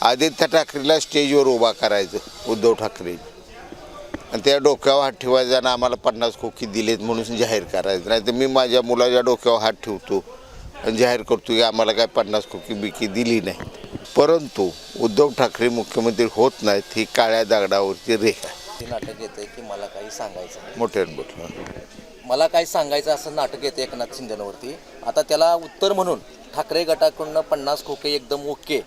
आदित्य ठाकरेला स्टेजवर उभा करायचं उद्धव ठाकरे. आणि त्या डोक्यावर हात ठेवायचा आणि आम्हाला पन्नास खोकी दिलेत म्हणून जाहीर करायचं. नाही तर मी माझ्या मुलाच्या डोक्यावर हात ठेवतो आणि जाहीर करतो की आम्हाला काय पन्नास खोकी बिकी दिली नाही. परंतु उद्धव ठाकरे मुख्यमंत्री होत नाहीत ही काळ्या दगडावरची रेखा नाटक येतं की मला काही सांगायचं. मोठ्यानं मोठं मला काही सांगायचं असं नाटक येतं एकनाथ शिंदेवरती. आता त्याला उत्तर म्हणून ठाकरे गटाकडनं पन्नास खोके एकदम ओके.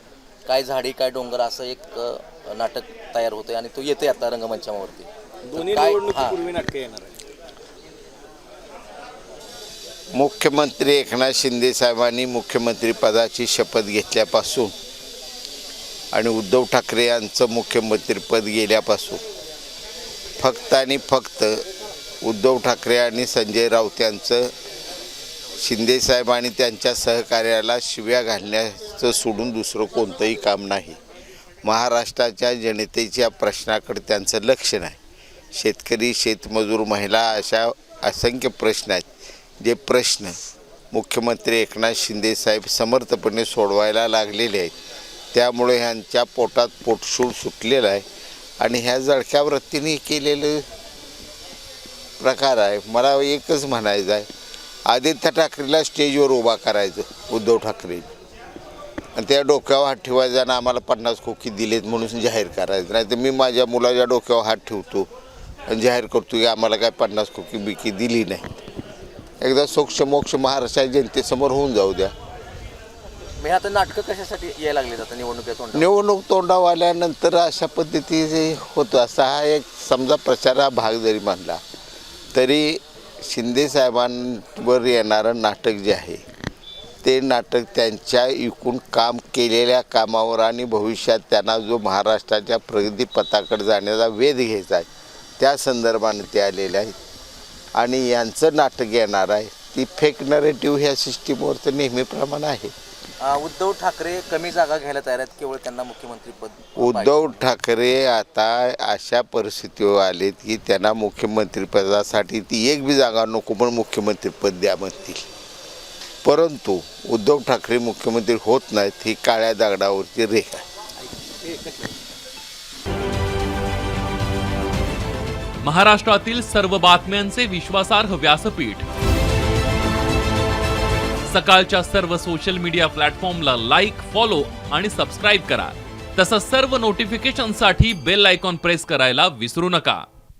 काय झाडी काय डोंगर असं एक अ, नाटक तयार होतंय आणि तो येतोय आता रंगमंचावरती. दोन्ही काय- निवडणुकीपूर्वी नाटकं येणार आहे मुख्यमंत्री एकनाथ शिंदे साहेबांनी मुख्यमंत्री पदाची शपथ घेतल्यापासून आणि उद्धव ठाकरे यांचं मुख्यमंत्रीपद गेल्यापासून फक्त आणि फक्त उद्धव ठाकरे आणि संजय राऊत यांचं शिंदेसाहेब आणि त्यांच्या सहकार्याला शिव्या घालण्याचं सोडून दुसरं कोणतंही काम नाही. महाराष्ट्राच्या जनतेच्या प्रश्नाकडे त्यांचं लक्ष नाही. शेतकरी शेतमजूर महिला अशा असंख्य प्रश्न आहेत. जे प्रश्न मुख्यमंत्री एकनाथ शिंदेसाहेब समर्थपणे सोडवायला लागलेले आहेत. त्यामुळे ह्यांच्या पोटात पोटशूळ सुटलेलं आहे. आणि ह्या जळक्या वृत्तीने केलेलं प्रकार आहे. मला एकच म्हणायचं आहे. आदित्य ठाकरेला स्टेजवर उभा करायचं उद्धव ठाकरे आणि त्या डोक्यावर हात ठेवायचा आणि आम्हाला पन्नास खोकी दिलेत म्हणून जाहीर करायचं. नाही तर मी माझ्या मुलाच्या डोक्यावर हात ठेवतो आणि जाहीर करतो की आम्हाला काय पन्नास खोकी बिकी दिली नाही. एकदा सोक्ष मोक्ष महाराष्ट्राच्या जनतेसमोर होऊन जाऊ द्या. मी आता नाटकं कशासाठी यायला लागले आता निवडणुकीत? निवडणूक तोंडावर आल्यानंतर अशा पद्धतीचे होतं. असा हा एक समजा प्रचारा भाग जरी मानला तरी शिंदे साहेबांवर येणारं नाटक जे आहे ते नाटक त्यांच्या एकूण काम केलेल्या कामावर आणि भविष्यात त्यांना जो महाराष्ट्राच्या प्रगतीपथाकडे जाण्याचा वेध घ्यायचा आहे त्या संदर्भाने ते आलेले आहेत. आणि यांचं नाटक येणार आहे ती फेक नरेटिव्ह ह्या सिस्टीमवर तर नेहमीप्रमाणे आहे. उद्धव ठाकरे कमी जागा घ्यायला तयार आहेत केवळ त्यांना मुख्यमंत्री पद उद्धव ठाकरे आता अशा परिस्थितीवर आलेत की त्यांना मुख्यमंत्रीपदासाठी ती एक बी जागा नको पण मुख्यमंत्रीपद द्या म्हणतील. परंतु उद्धव ठाकरे मुख्यमंत्री होत नाहीत ही काळ्या दगडावरची रेखा आहे. महाराष्ट्रातील सर्व बातम्यांचे विश्वासार्ह व्यासपीठ. सकाळच्या सर्व सोशल मीडिया प्लॅटफॉर्मला लाईक फॉलो आणि सबस्क्राईब करा. तसंच सर्व नोटिफिकेशनसाठी बेल आयकॉन प्रेस करायला विसरू नका.